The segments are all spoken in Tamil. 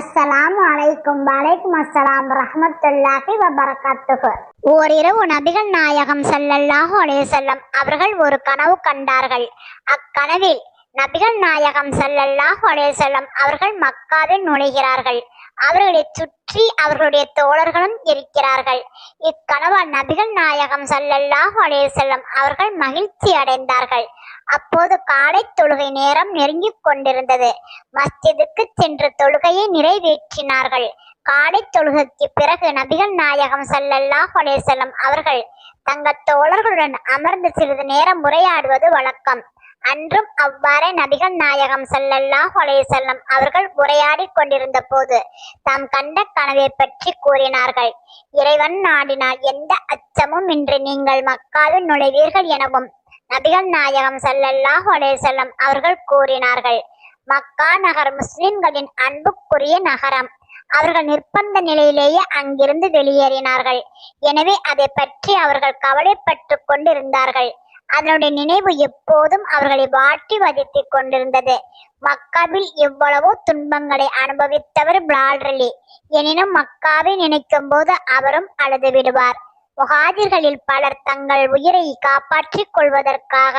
அஸ்ஸலாமு அலைக்கும் வலைக்கும் அஸ்ஸலாம் ரஹமத்துல்லாஹி வபரகாத்துஹு. ஓரிரவு நபிகள் நாயகம் சல்லல்லாஹு அலைய செல்லம் அவர்கள் ஒரு கனவு கண்டார்கள். அக்கனவில் நபிகள் நாயகம் சல்லல்லாஹு அலைய செல்லம் அவர்கள் மக்காவில் நுழைகிறார்கள். அவர்களை சுற்றி அவர்களுடைய தோழர்களும் இருக்கிறார்கள். இக்கனவால் நபிகள் நாயகம் சல்லல்லாஹு அலைய செல்லம் அவர்கள் மகிழ்ச்சி அடைந்தார்கள். அப்போது காலை தொழுகை நேரம் நெருங்கிக் கொண்டிருந்தது. மஸ்ஜிதுக்கு சென்று தொழுகையை நிறைவேற்றினார்கள். காலை தொழுகைக்கு பிறகு நபிகள் நாயகம் ஸல்லல்லாஹு அலைஹி அவர்கள் தங்கள் தோழர்களுடன் அமர்ந்து சிறிது நேரம் உரையாடுவது வழக்கம். அன்றும் அவ்வாறே நபிகள் நாயகம் ஸல்லல்லாஹு அலைஹி அவர்கள் உரையாடி கொண்டிருந்த போது தாம் கண்ட கனவை பற்றி கூறினார்கள். இறைவன் நாடினால் எந்த அச்சமும் இன்றி நீங்கள் மக்காவில் நுழைவீர்கள் எனவும் நபிகள் நாயகம் ஸல்லல்லாஹு செல்லம் அவர்கள் கூறினார்கள் மக்கா நகர் முஸ்லிம்களின் அன்புக்குரிய நகரம். அவர்கள் நிர்பந்த நிலையிலேயே அங்கிருந்து வெளியேறினார்கள். எனவே அதை பற்றி அவர்கள் கவலைப்பட்டு கொண்டிருந்தார்கள். அதனுடைய நினைவு எப்போதும் அவர்களை வாட்டி வதைத்துக் கொண்டிருந்தது. மக்காவில் எவ்வளவோ துன்பங்களை அனுபவித்தவர் பிளாட்ரலி எனினும் மக்காவை நினைக்கும் போது அவரும் அழுது விடுவார். முஹாஜிர்களில் பலர் தங்கள் உயிரை காப்பாற்றிக் கொள்வதற்காக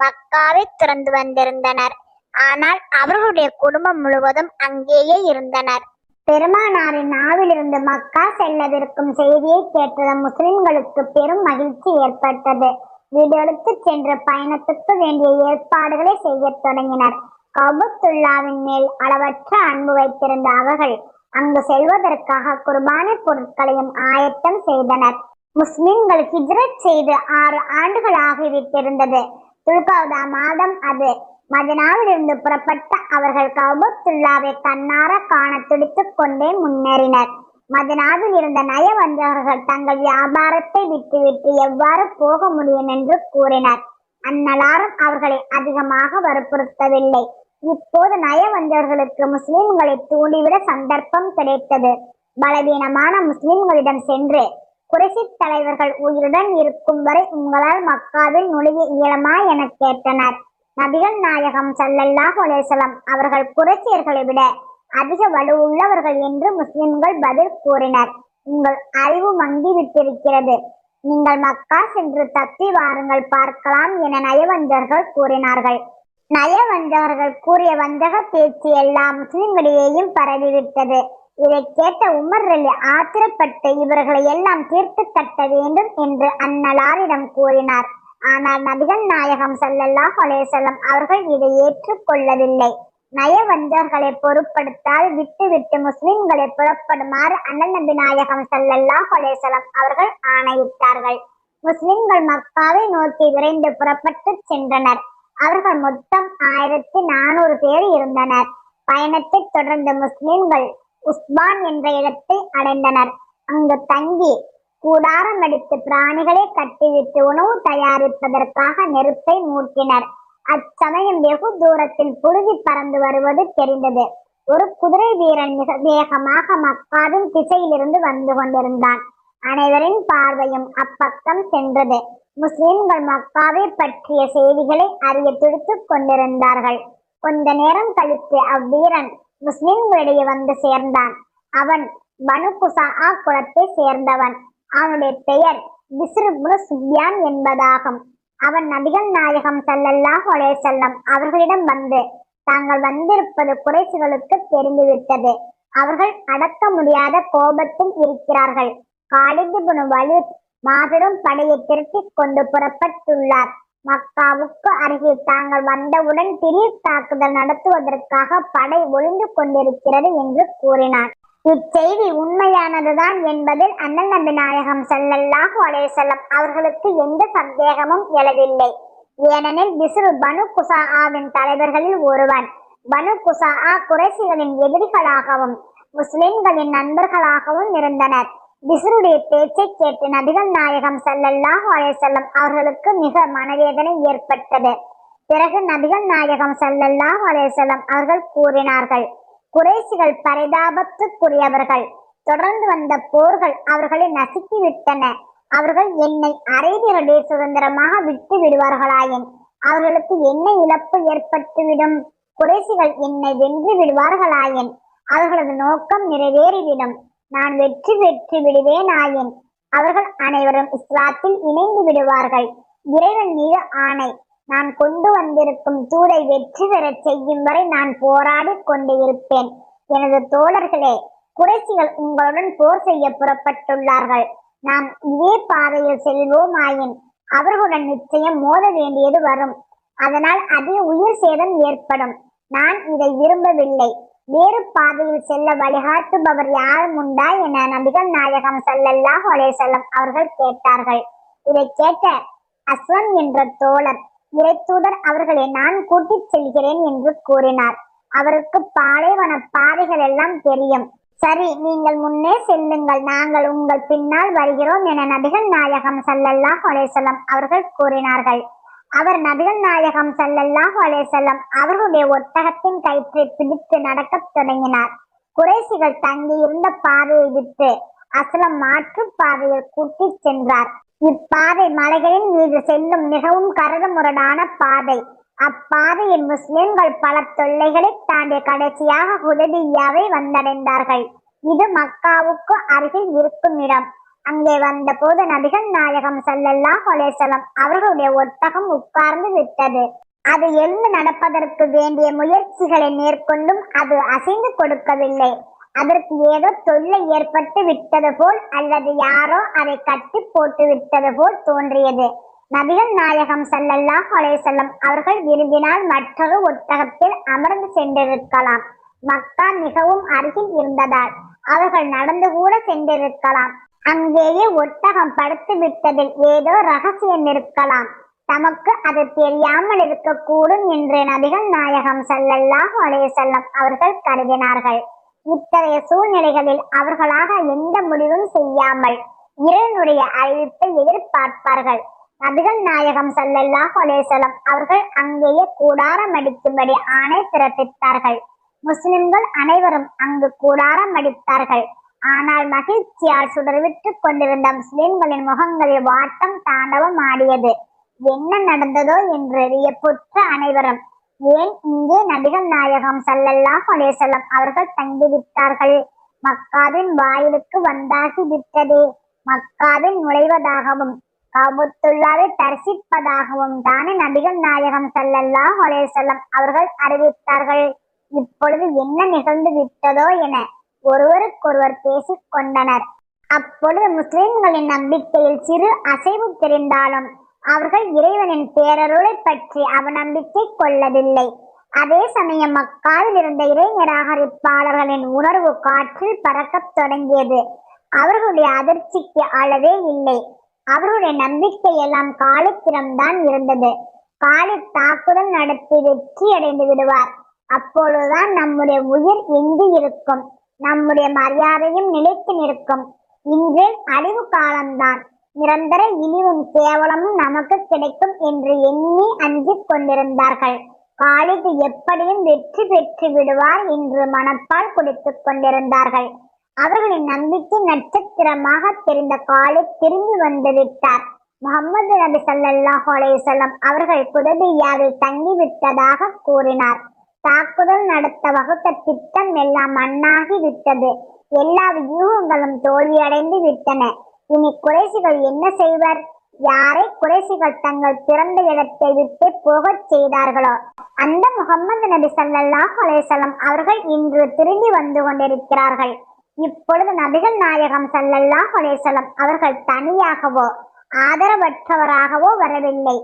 மக்காவை துறந்து வந்திருந்தனர். ஆனால் அவர்களுடைய குடும்பம் முழுவதும் அங்கேயே இருந்தனர். பெருமானாரின் நாவிலிருந்து மக்கா செல்லவிருக்கும் செய்தியை கேட்டதும் முஸ்லிம்களுக்கு பெரும் மகிழ்ச்சி ஏற்பட்டது. வீடெடுத்து சென்று பயணத்துக்கு வேண்டிய ஏற்பாடுகளை செய்யத் தொடங்கினர். கபுத்துல்லாவின் மேல் அளவற்ற அன்பு வைத்திருந்த அவர்கள் அங்கு செல்வதற்காக குர்பானி பொருட்களையும் ஆயத்தம் செய்தனர். முஸ்லிம்கள் ஹிஜ்ரத் செய்து ஆறு ஆண்டுகள் ஆகிவிட்டிருந்தது துல்கவுதா மாதம் அது மதினாவிலிருந்து புறப்பட்ட அவர்கள் கபத்துல்லாவை கண்ணார காண துடித்துக் கொண்டே முன்னேறினர். மதினாவில் இருந்த நயவஞ்சகர்கள் தங்கள் வியாபாரத்தை விட்டுவிட்டு எவ்வாறு போக முடியும் என்று கூறினர். அந்நலாரும் அவர்களை அதிகமாக வற்புறுத்தவில்லை. இப்போது நயவஞ்சகர்களுக்கு முஸ்லிம்களை தூண்டிவிட சந்தர்ப்பம் கிடைத்தது. பலவீனமான முஸ்லிம்களிடம் சென்று குறைசி தலைவர்கள் உயிருடன் இருக்கும் வரை உங்களால் மக்காவில் நுழைய இயலுமா என கேட்டனர். நபிகள் நாயகம் சல்லல்லாஹ் அலேசலம் அவர்கள் குறைசியர்களை விட அதிக வலுவுள்ளவர்கள் என்று முஸ்லிம்கள் பதில் கூறினர். உங்கள் அறிவு மங்கி விட்டிருக்கிறது நீங்கள் மக்கா சென்று தப்பி வாருங்கள் பார்க்கலாம் என நயவஞ்சகர்கள் கூறினார்கள். நயவஞ்சகர்கள் கூறிய வஞ்சக பேச்சு எல்லா முஸ்லிம்களிடையேயும் பரவிவிட்டது. இதை கேட்ட உமர் அலி ஆத்திரப்பட்டு இவர்களை எல்லாம் தீர்த்து கட்ட வேண்டும் என்று அந்நலாரிடம் கூறினார். ஆனால் நபிகள் நாயகம் ஸல்லல்லாஹு அலைஹி அவர்கள் இதை ஏற்றுக்கொள்ளவில்லை. நயவஞ்சகர்களை பொருட்படுத்தால் விட்டு விட்டு முஸ்லிம்களை புறப்படுமாறு அண்ணன் நபி நாயகம் ஸல்லல்லாஹு அலைஹி அவர்கள் ஆணையிட்டார்கள். முஸ்லிம்கள் மக்காவை நோக்கி விரைந்து புறப்பட்டு சென்றனர். அவர்கள் மொத்தம் ஆயிரத்தி நானூறு பேர் இருந்தனர். பயணத்தை தொடர்ந்து முஸ்லிம்கள் உஸ்பான் என்ற இடத்தை அடைந்தனர். அங்கு தங்கி கூடாரம் அடித்து பிராணிகளை கட்டிவிட்டு உணவு தயாரிப்பதற்காக நெருப்பை மூட்டினர். அச்சமயம் வெகு தூரத்தில் புழுதி பறந்து வருவது தெரிந்தது. ஒரு குதிரை வீரன் மிக வேகமாக மக்காவின் திசையிலிருந்து வந்து கொண்டிருந்தான். அனைவரின் பார்வையும் அப்பக்கம் சென்றது. முஸ்லிம்கள் மக்காவை பற்றிய செய்திகளை அறிய துடித்துக் கொண்டிருந்தார்கள். கொஞ்ச நேரம் கழித்து அவ்வீரன் முஸ்லிம்களிடையே வந்து சேர்ந்தான். அவன் பனு குசா குலத்தை சேர்ந்தவன். அவனுடைய பெயர் பிஸ்ருப்னு சுப்யான் என்பதாகும். அவன் நபிகள் நாயகம் ஸல்லல்லாஹு அலைஹி செல்லம் அவர்களிடம் வந்து தாங்கள் வந்திருப்பது குறைசிகளுக்கு தெரிந்துவிட்டது. அவர்கள் அடக்க முடியாத கோபத்தில் இருக்கிறார்கள். காலித் இப்னு வலீத் மாபெரும் படையை திரட்டிக் கொண்டு புறப்பட்டுள்ளார். மக்காவுக்கு அருகில் தாங்கள் வந்தவுடன் திடீர் தாக்குதல் நடத்துவதற்காக படை ஒளிந்து கொண்டிருக்கிறது என்று கூறினான் இச்செய்தி உண்மையானதுதான் என்பதில் அண்ணல் நபி நாயகம் ஸல்லல்லாஹு அலைஹி அவர்களுக்கு எந்த சந்தேகமும் எழவில்லை. ஏனெனில் பிஸ்ரு பனு குசாஆவின் தலைவர்களில் ஒருவன் பனு குசாஆ குறைசிகளின் எதிரிகளாகவும் முஸ்லிம்களின் நண்பர்களாகவும் இருந்தனர். பிஸ்ருடைய பேச்சை கேட்டு நபிகள் நாயகம் சல்லல்லாஹு அலைஹி அவர்களுக்கு மிக மனவேதனை ஏற்பட்டது. பிறகு நபிகள் நாயகம் சல்லல்லாஹு அலைஹி அவர்கள் கூறினார்கள் குறைசிகள் பரிதாபத்துக்குரியவர்கள். தொடர்ந்து வந்த போர்கள் அவர்களை நசுக்கி விட்டன அவர்கள் என்னை அரேபியர்களே சுதந்திரமாக விட்டு விடுவார்களாயின் அவர்களுக்கு என்ன இழப்பு ஏற்பட்டுவிடும்? குறைசிகள் என்னை வென்று விடுவார்களாயின் அவர்களது நோக்கம் நிறைவேறிவிடும். நான் வெற்றி பெற்று விடுவேன் ஆயின். அவர்கள் அனைவரும் இஸ்லாத்தில் இணைந்து விடுவார்கள். இறைவன் மீது ஆணை. நான் கொண்டு வந்திருக்கும் தூதை வெற்றி பெறச் செய்யும் வரை நான் போராடி கொண்டு இருப்பேன். எனது தோழர்களே குறைசிகள் உங்களுடன் போர் செய்ய புறப்பட்டுள்ளார்கள். நாம் இதே பாதையில் செல்வோமாயின் அவர்களுடன் நிச்சயம் மோத வேண்டியது வரும். அதனால் அதில் உயிர் சேதம் ஏற்படும். நான் இதை விரும்பவில்லை. வேறு பாதையில் செல்ல வழிகாட்டுபவர் யாரும் உண்டா என நபிகள் நாயகம் சல்லல்லாஹ் செல்லம் அவர்கள் கேட்டார்கள். இதை கேட்ட அஸ்வன் என்ற தோழர் இறைத்தூதர் அவர்களை நான் கூட்டிச் செல்கிறேன் என்று கூறினார். அவருக்கு பாலைவன பாதைகள் எல்லாம் தெரியும். சரி நீங்கள் முன்னே செல்லுங்கள் நாங்கள் உங்கள் பின்னால் வருகிறோம் என நபிகள் நாயகம் சல்லல்லாஹ் செல்லம் அவர்கள் கூறினார்கள். அவர் நபிகள் நாயகம் சல்லல்லாஹு அலேசல்லம் அவர்களுடைய ஒட்டகத்தின் கயிற்றை பிடித்து நடக்கத் தொடங்கினார். குறைசிகள் தங்கி இருந்த பாதையை விட்டு அசலம் மாற்று பாதையில் கூட்டி சென்றார். இப்பாதை மலைகளின் மீது செல்லும் மிகவும் கரடுமுரடான பாதை. அப்பாதையில் முஸ்லிம்கள் பல தொல்லைகளை தாண்டி கடைசியாக உதவியாவை வந்தடைந்தார்கள். இது மக்காவுக்கு அருகில் இருக்கும் இடம். அங்கே வந்தபோது நபிகள் நாயகம் ஸல்லல்லாஹு கொலேசலம் அவர்களுடைய ஒட்டகம் உட்கார்ந்து விட்டது. அது எழுந்து நடப்பதற்கு வேண்டிய முயற்சிகளை மேற்கொண்டும் அது அசைந்து கொடுக்கவில்லை. அதற்கு ஏதோ தொல்லை ஏற்பட்டு விட்டது போல் அல்லது யாரோ அதை கட்டி போட்டு விட்டது போல் தோன்றியது. நபிகள் நாயகம் ஸல்லல்லாஹு அலைஹி அவர்கள் விரும்பினால் மற்றொரு ஒட்டகத்தில் அமர்ந்து சென்றிருக்கலாம். மக்கா மிகவும் அருகில் இருந்ததால் அவர்கள் நடந்து கூட சென்றிருக்கலாம். அங்கேயே ஒட்டகம் படுத்து விட்டதில் ஏதோ ரகசியம் இருக்கலாம். தமக்கு அது தெரியாமல் இருக்கக்கூடும் என்று நபிகள் நாயகம் சல்லல்லாஹு அலைய செல்லம் அவர்கள் கருதினார்கள். இத்தகைய சூழ்நிலைகளில் அவர்களாக எந்த முடிவும் செய்யாமல் இறைவனுடைய அறிவிப்பை எதிர்பார்ப்பார்கள். நபிகள் நாயகம் சல்லல்லாஹு அலைஹி வஸல்லம் அவர்கள் அங்கேயே கூடாரம் அடிக்கும்படி ஆணை பிறப்பித்தார்கள். முஸ்லிம்கள் அனைவரும் அங்கு கூடாரம் அடித்தார்கள். ஆனால் மகிழ்ச்சியால் சுடர்விட்டுக் கொண்டிருந்த முஸ்லிம்களின் முகங்களில் வாட்டம் தாண்டவம் ஆடியது. என்ன நடந்ததோ? என்று வியப்புற்ற அனைவரும் ஏன் இங்கே நபிகள் நாயகம் சல்லல்லாஹ் அலேசல்லம் அவர்கள் தங்கிவிட்டார்கள்? மக்காவின் வாயிலுக்கு வந்தாகி விட்டதே மக்காவில் நுழைவதாகவும் காபத்துல்லாவை தரிசிப்பதாகவும் தானே நபிகள் நாயகம் சல்லல்லாஹ் அலேசல்லம் அவர்கள் அறிவித்தார்கள். இப்பொழுது என்ன நிகழ்ந்து விட்டதோ என ஒருவருக்கொருவர் பேசிக் கொண்டனர் அப்பொழுது முஸ்லிம்களின் நம்பிக்கையில் சிறு அசைவு தெரிந்தாலும் அவர்கள் இறைவனின் பேரருளை பற்றி அவநம்பிக்கை கொள்ளவில்லை. அதே சமயம் மக்காவில் இருந்த இறை நிராகரிப்பாளர்களின் உணர்வு காற்றில் பறக்கத் தொடங்கியது. அவர்களுடைய அதிர்ச்சிக்கு அளவே இல்லை. அவர்களுடைய நம்பிக்கை எல்லாம் காலித்திரம்தான் இருந்தது. காலி தாக்குதல் நடத்தி வெற்றி அடைந்து விடுவார். அப்பொழுதுதான் நம்முடைய உயிர் எங்கு இருக்கும் நம்முடைய மரியாதையும் நிலைத்து நிற்கும். இன்று அழிவு காலம்தான். நிரந்தர இழிவும் கேவலமும் நமக்கு கிடைக்கும் என்று எண்ணி அஞ்சிக் கொண்டிருந்தார்கள். காலிது எப்படியும் வெற்றி பெற்று விடுவார் என்று மனப்பால் குடித்துக் கொண்டிருந்தார்கள். அவர்களின் நம்பிக்கை நட்சத்திரமாக தெரிந்த காலை திரும்பி வந்து விட்டார். முகமது நபி சல்லாஹ் அலைஹி அவர்கள் குதபியாவில் தங்கிவிட்டதாக கூறினார். தாக்குதல் நடத்த வகுத்த திட்டம் எல்லாம் மண்ணாகி விட்டது. எல்லா வியூகங்களும் தோல்வியடைந்து விட்டன. இனி குறைசிகள் என்ன செய்வர்? யாரை குறைசிகள் தங்கள் பிறந்த இடத்தை விட்டு போகச் செய்தார்களோ? அந்த முகமது நபி ஸல்லல்லாஹு அலேசலம் அவர்கள் இன்று திரும்பி வந்து கொண்டிருக்கிறார்கள். இப்பொழுது நபிகள் நாயகம் ஸல்லல்லாஹு அலேசலம் அவர்கள் தனியாகவோ ஆதரவற்றவராகவோ வரவில்லை.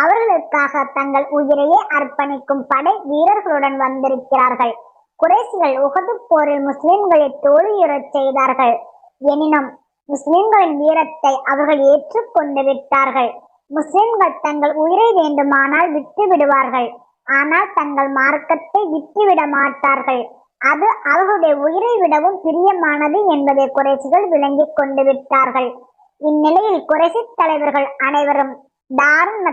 அவர்களுக்காக தங்கள் உயிரையே அர்ப்பணிக்கும் படை வீரர்களுடன் வந்திருக்கிறார்கள். குறைசிகள் உகது போரில் முஸ்லிம்களை தோல்வியுறச் செய்தார்கள். எனினும் முஸ்லிம்களின் வீரத்தை அவர்கள் ஏற்றுக்கொண்டு விட்டார்கள். முஸ்லிம்கள் தங்கள் உயிரை வேண்டுமானால் விட்டு விடுவார்கள் ஆனால் தங்கள் மார்க்கத்தை விட்டுவிட மாட்டார்கள். அது அவர்களுடைய உயிரை விடவும் பிரியமானது என்பதை குறைசிகள் விளங்கிக் கொண்டு விட்டார்கள். இந்நிலையில் குறைசி தலைவர்கள் அனைவரும் தாருன்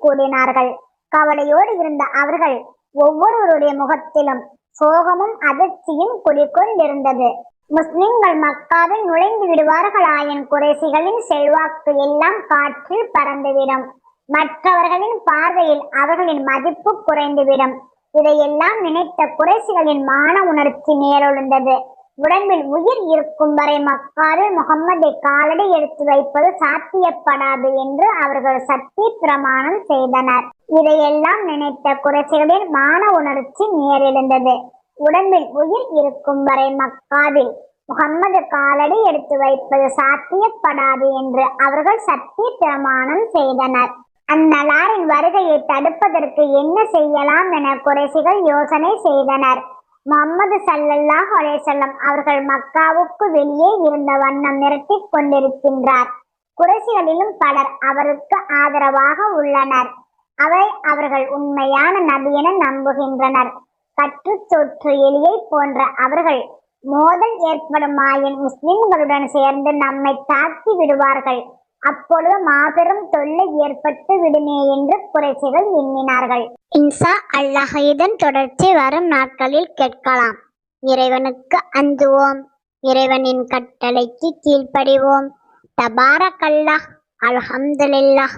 கூடினார்கள். கவலையோடு இருந்த அவர்கள் ஒவ்வொருவருடைய முகத்திலும் சோகமும் அதிர்ச்சியும் குடிக்கொண்டிருந்தது முஸ்லிம்கள் மக்காவில் நுழைந்து விடுவார்களாயின் குறைசிகளின் செல்வாக்கு எல்லாம் காற்றில் பறந்துவிடும். மற்றவர்களின் பார்வையில் அவர்களின் மதிப்பு குறைந்துவிடும். இதையெல்லாம் நினைத்த குறைசிகளின் மான உணர்ச்சி நேரொழுந்தது. உடம்பில் உயிர் இருக்கும் வரை மக்காவில் முகம்மதை காலடி எடுத்து வைப்பது சாத்தியப்படாது என்று அவர்கள் சத்திய பிரமாணம் செய்தனர். இதையெல்லாம் நினைத்த குறைசிகளின் மான உணர்ச்சி நேரிழந்தது. உடம்பில் உயிர் இருக்கும் வரை மக்காதில் முகம்மது காலடி எடுத்து வைப்பது சாத்தியப்படாது என்று அவர்கள் சத்திய பிரமாணம் செய்தனர். அந்நலாரின் வருகையை தடுப்பதற்கு என்ன செய்யலாம் என குறைசிகள் யோசனை செய்தனர். முகமது சல்லல்லாஹ் அலேசல்லம் அவர்கள் மக்காவுக்கு வெளியே இருந்த வண்ணம் மிரட்டிக் கொண்டிருக்கின்றார். குறைசிகளிலும் பலர் அவருக்கு ஆதரவாக உள்ளனர். அவை அவர்கள் உண்மையான நபி என நம்புகின்றனர். கற்று சொற்று எலியை போன்ற அவர்கள் மோதல் ஏற்படுமாயின் முஸ்லிம்களுடன் சேர்ந்து நம்மை தாக்கி விடுவார்கள். அப்பொழுது மாபெரும் தொல்லை ஏற்பட்டு விடுமே என்று குறைசிகள் எண்ணினார்கள். இன்சா அல்லாஹ் இதன் தொடர்ச்சி வரும் நாட்களில் கேட்கலாம். இறைவனுக்கு அஞ்சுவோம். இறைவனின் கட்டளைக்கு கீழ்ப்படிவோம். தபாரக்கல்லாஹ் அல்ஹம்துலில்லாஹ்.